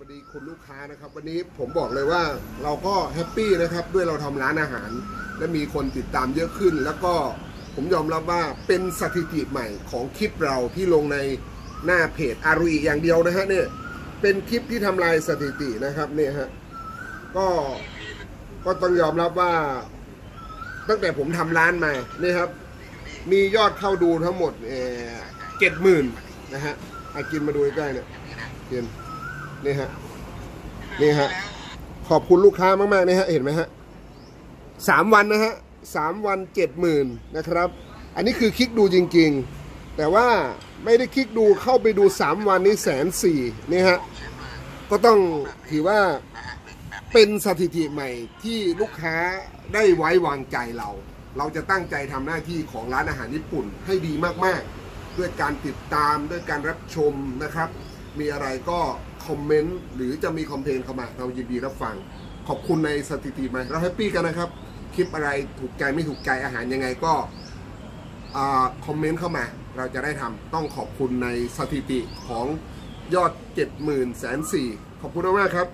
วัสดีคุณลูกค้านะครับ วันนี้ผมบอกเลยว่าเราก็แฮปปี้นะครับด้วยเราทำร้านอาหาร และมีคนติดตามเยอะขึ้น แล้วก็ผมยอมรับว่าเป็นสถิติใหม่ของคลิปเราที่ลงในหน้าเพจอารุอีอย่างเดียวนะฮะเนี่ยเป็นคลิปที่ทำลายสถิตินะครับเนี่ยฮะก็ก็ต้องยอมรับว่า ตั้งแต่ผมทำร้านมานี่ยครับ มียอดเข้าดูทั้งหมดเจ็ดหมื่นนะฮะอากินมาดูใกล้เนี่ยกิน นี่ฮะนี่ฮะขอบคุณลูกค้ามากๆนะฮะเห็นไหมฮะสามวันนะฮะสามวันเจ็ดหมื่นนะครับ อันนี้คือคลิกดูจริงๆ แต่ว่าไม่ได้คลิกดูเข้าไปดูสามวันนี้แสนสี่นี่ฮะก็ต้องถือว่าเป็นสถิติใหม่ที่ลูกค้าได้ไว้วางใจเรา เราจะตั้งใจทำหน้าที่ของร้านอาหารญี่ปุ่นให้ดีมากๆ ด้วยการติดตามด้วยการรับชมนะครับ มีอะไรก็คอมเมนต์หรือจะมีคอมเพลนเข้ามาเรายินดีรับฟัง ขอบคุณในสถิติใหม่เราแฮปปี้กันนะครับ คลิปอะไรถูกใจไม่ถูกใจอาหารยังไงก็อาคอมเมนต์เข้ามาเราจะได้ทำต้องขอบคุณในสถิติของยอด 70,000แสนสี่ขอบคุณมากครับ